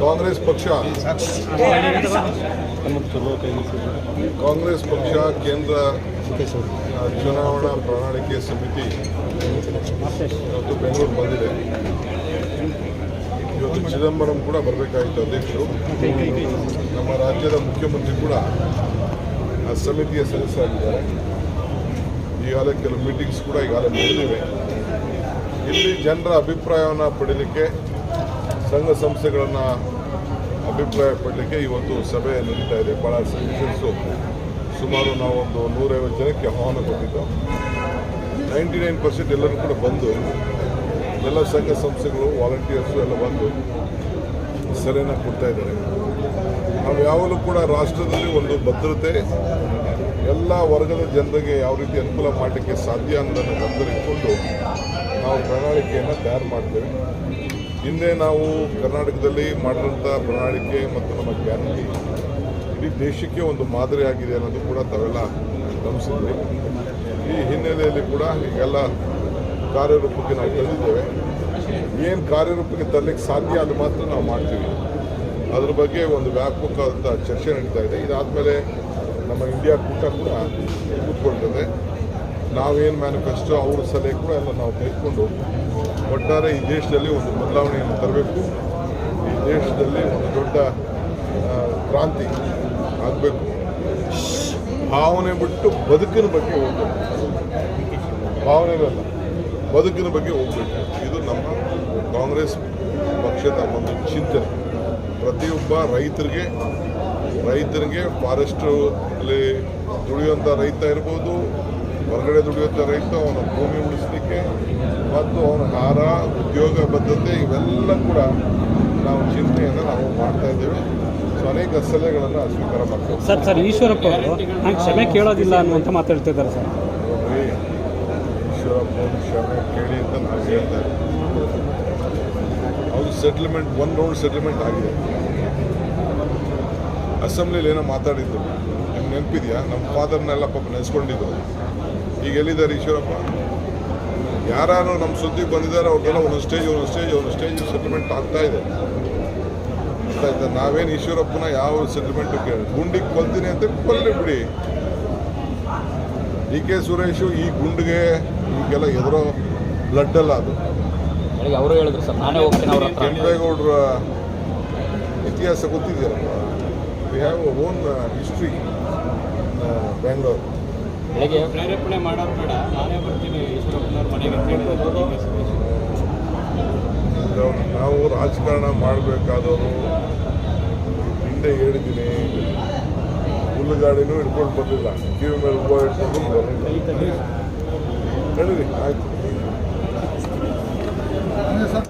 ಕಾಂಗ್ರೆಸ್ ಪಕ್ಷ. ಕಾಂಗ್ರೆಸ್ ಪಕ್ಷ, ಕೇಂದ್ರ ಚುನಾವಣಾ ಪ್ರಣಾಳಿಕೆ ಸಮಿತಿ. ಇವತ್ತು ಬೆಂಗಳೂರು ಬಂದಿದೆ. ಇವತ್ತು ಚಿದಂಬರಂ ಕೂಡ ಬರಬೇಕಾಗಿತ್ತು ಅಧ್ಯಕ್ಷರು. ನಮ್ಮ ರಾಜ್ಯದ ಮುಖ್ಯಮಂತ್ರಿ ಕೂಡ ಆ ಸಮಿತಿಯ ಸದಸ್ಯರಾಗಿದ್ದಾರೆ. ಈಗಾಗಲೇ ಕೆಲವು ಮೀಟಿಂಗ್ಸ್ ಕೂಡ ಈಗಾಗಲೇ ಮುಗಿದಿವೆ. ಇಲ್ಲಿ ಜನರ ಅಭಿಪ್ರಾಯವನ್ನು ಪಡೀಲಿಕ್ಕೆ, ಸಂಘ ಸಂಸ್ಥೆಗಳನ್ನು ಅಭಿಪ್ರಾಯ ಪಡಲಿಕ್ಕೆ ಇವತ್ತು ಸಭೆ ನಡೀತಾ ಇದೆ. ಭಾಳ ಸಜೆಷನ್ಸು ಸುಮಾರು ನಾವೊಂದು ನೂರೈವತ್ತು ಜನಕ್ಕೆ ಆಹ್ವಾನ ಕೊಟ್ಟಿದ್ದು. ನೈಂಟಿ ನೈನ್ ಪರ್ಸೆಂಟ್ ಎಲ್ಲರೂ ಕೂಡ ಬಂದು, ಎಲ್ಲ ಸಂಘ ಸಂಸ್ಥೆಗಳು, ವಾಲಂಟಿಯರ್ಸು ಎಲ್ಲ ಬಂದು ಸಲಹೆನ ಕೊಡ್ತಾ ಇದ್ದಾರೆ. ನಾವು ಯಾವಾಗಲೂ ಕೂಡ ರಾಷ್ಟ್ರದಲ್ಲಿ ಒಂದು ಭದ್ರತೆ ಎಲ್ಲ ವರ್ಗದ ಜನರಿಗೆ ಯಾವ ರೀತಿ ಅನುಕೂಲ ಮಾಡಲಿಕ್ಕೆ ಸಾಧ್ಯ ಅನ್ನೋದನ್ನು ಗಮನದಲ್ಲಿಟ್ಟುಕೊಂಡು ನಾವು ಪ್ರಣಾಳಿಕೆಯನ್ನು ತಯಾರು ಮಾಡ್ತೇವೆ. ಹಿಂದೆ ನಾವು ಕರ್ನಾಟಕದಲ್ಲಿ ಮಾಡಿದಂಥ ಪ್ರಣಾಳಿಕೆ ಮತ್ತು ನಮ್ಮ ಗ್ಯಾರಂಟಿ ಇಡೀ ದೇಶಕ್ಕೆ ಒಂದು ಮಾದರಿಯಾಗಿದೆ ಅನ್ನೋದು ಕೂಡ ತಾವೆಲ್ಲ ಗಮನಿಸಿದ್ವಿ ಈ ಹಿನ್ನೆಲೆಯಲ್ಲಿ ಕೂಡ ಈಗೆಲ್ಲ ಕಾರ್ಯರೂಪಕ್ಕೆ ನಾವು ತಂದಿದ್ದೇವೆ. ಏನು ಕಾರ್ಯರೂಪಕ್ಕೆ ತರಲಿಕ್ಕೆ ಸಾಧ್ಯ ಅದು ಮಾತ್ರ ನಾವು ಮಾಡ್ತೀವಿ. ಅದ್ರ ಬಗ್ಗೆ ಒಂದು ವ್ಯಾಪಕವಾದಂಥ ಚರ್ಚೆ ನಡೀತಾ ಇದೆ. ಇದಾದಮೇಲೆ ನಮ್ಮ ಇಂಡಿಯಾ ಕೂಟ ಕೂಡ ಕೂತ್ಕೊಳ್ತದೆ ನಾವೇನು ಮ್ಯಾನಿಫೆಸ್ಟೋ ಅವ್ರ ಸಲಹೆ ಕೂಡ ಎಲ್ಲ ನಾವು ತೆಗೆದುಕೊಂಡು ಒಟ್ಟಾರೆ ಈ ದೇಶದಲ್ಲಿ ಒಂದು ಬದಲಾವಣೆಯನ್ನು ತರಬೇಕು. ಈ ದೇಶದಲ್ಲಿ ಒಂದು ದೊಡ್ಡ ಕ್ರಾಂತಿ ಆಗಬೇಕು. ಭಾವನೆ ಬಿಟ್ಟು ಬದುಕಿನ ಬಗ್ಗೆ ಹೋಗ್ಬೇಕು. ಭಾವನೆಗಳಲ್ಲ, ಬದುಕಿನ ಬಗ್ಗೆ ಹೋಗ್ಬೇಕು. ಇದು ನಮ್ಮ ಕಾಂಗ್ರೆಸ್ ಪಕ್ಷದ ಒಂದು ಚಿಂತನೆ. ಪ್ರತಿಯೊಬ್ಬ ರೈತರಿಗೆ ರೈತರಿಗೆ ಫಾರೆಸ್ಟ್ ಅಲ್ಲಿ ದುಡಿಯುವಂಥ ರೈತ ಇರ್ಬೋದು ಹೊರಗಡೆ ದುಡಿಯುವಂಥ ರೈತ ಅವನ ಭೂಮಿ ಉಳಿಸ್ಲಿಕ್ಕೆ ಮತ್ತು ಅವನ ಆಹಾರ ಉದ್ಯೋಗ ಬದ್ಧತೆ ಇವೆಲ್ಲ ಕೂಡ ನಾವು ಚಿಂತನೆಯನ್ನು ನಾವು ಮಾಡ್ತಾ ಇದ್ದೇವೆ. ಸೊ ಅನೇಕ ಸಲಹೆಗಳನ್ನು ಸ್ವೀಕಾರ ಮಾಡ್ತೇವೆ ಸರ್ ಸರ್ ಈಶ್ವರಪ್ಪ ಅವರು ನಾನು ಕ್ಷಮೆ ಕೇಳೋದಿಲ್ಲ ಅನ್ನುವಂಥ ಮಾತಾಡ್ತಿದ್ದಾರೆ ಸರ್. ನೋಡ್ರಿ ಈಶ್ವರಪ್ಪ ಅವ್ರು ಕ್ಷಮೆ ಕೇಳಿ ಅಂತ ನಾವು ಹೇಳ್ತಾ ಇದ್ದಾರೆ ಅದು ಸೆಟ್ಲ್ಮೆಂಟ್ ಒನ್ ರೌಂಡ್ ಸೆಟ್ಲ್ಮೆಂಟ್ ಆಗಿದೆ. ಅಸೆಂಬ್ಲಿಲಿ ಏನೋ ಮಾತಾಡಿದ್ದು. ನಿಮ್ಗೆ ನೆನಪಿದೆಯಾ? ನಮ್ಮ ಫಾದರ್ನೆಲ್ಲ ಪಾಪ ನೆನೆಸ್ಕೊಂಡಿದ್ದು ಈಗ ಎಲ್ಲಿದ್ದಾರೆ ಈಶ್ವರಪ್ಪ? ಯಾರು ನಮ್ಮ ಸುದ್ದಿಗೆ ಬಂದಿದ್ದಾರೆ ಅವ್ರಿಗೆಲ್ಲ ಒಂದೊಂದು ಸ್ಟೇಜ್ ಒಂದೊಂದು ಸ್ಟೇಜ್ ಒಂದೊಂದು ಸ್ಟೇಜ್ ಸೆಟಲ್ಮೆಂಟ್ ಆಗ್ತಾ ಇದೆ. ನಾವೇನು ಈಶ್ವರಪ್ಪನ ಯಾವ ಸೆಟಲ್ಮೆಂಟು ಕೇಳಿ ಗುಂಡಿಗೆ ಕೊಲ್ತೀನಿ ಅಂತ ಕೊಲ್ಲಿ ಬಿಡಿ. ಡಿ ಕೆ ಸುರೇಶು ಈ ಗುಂಡಿಗೆ ಈಗೆಲ್ಲ ಎದುರೋ ಬ್ಲಡ್ ಅಲ್ಲ ಅದು. ಅವರು ಹೇಳಿದ್ರು ಸರ್ ನಾನೇ ಹೋಗ್ತೀನಿ ಕೆಂಪೇಗೌಡರ ಇತಿಹಾಸ ಗೊತ್ತಿದೆಯಲ್ಲ we have a own history Bangalore ಬೆಳಗ್ಗೆ ಪ್ರೇರೇಪಣೆ ಮಾಡೋದು ಬೇಡ. ನಾನೇ ಬರ್ತೀನಿ. ಈಶ್ವರಪ್ಪನವ್ರ ಮನೆಗೆ uh, ನಾವು ರಾಜಕಾರಣ ಮಾಡಬೇಕಾದವರು ಹಿಂದೆ ಹೇಳಿದ್ದೀನಿ. ಹುಲ್ಲುಗಾಡಿನೂ ಹಿಡ್ಕೊಂಡು ಬಂದಿಲ್ಲ. ಕಿವಿ ಮೇಲೆ ಹೂವು ಹಿಡ್ಕೊಂಡು ಬಂದಿಲ್ಲ. ಹೇಳಿರಿ ಆಯ್ತು.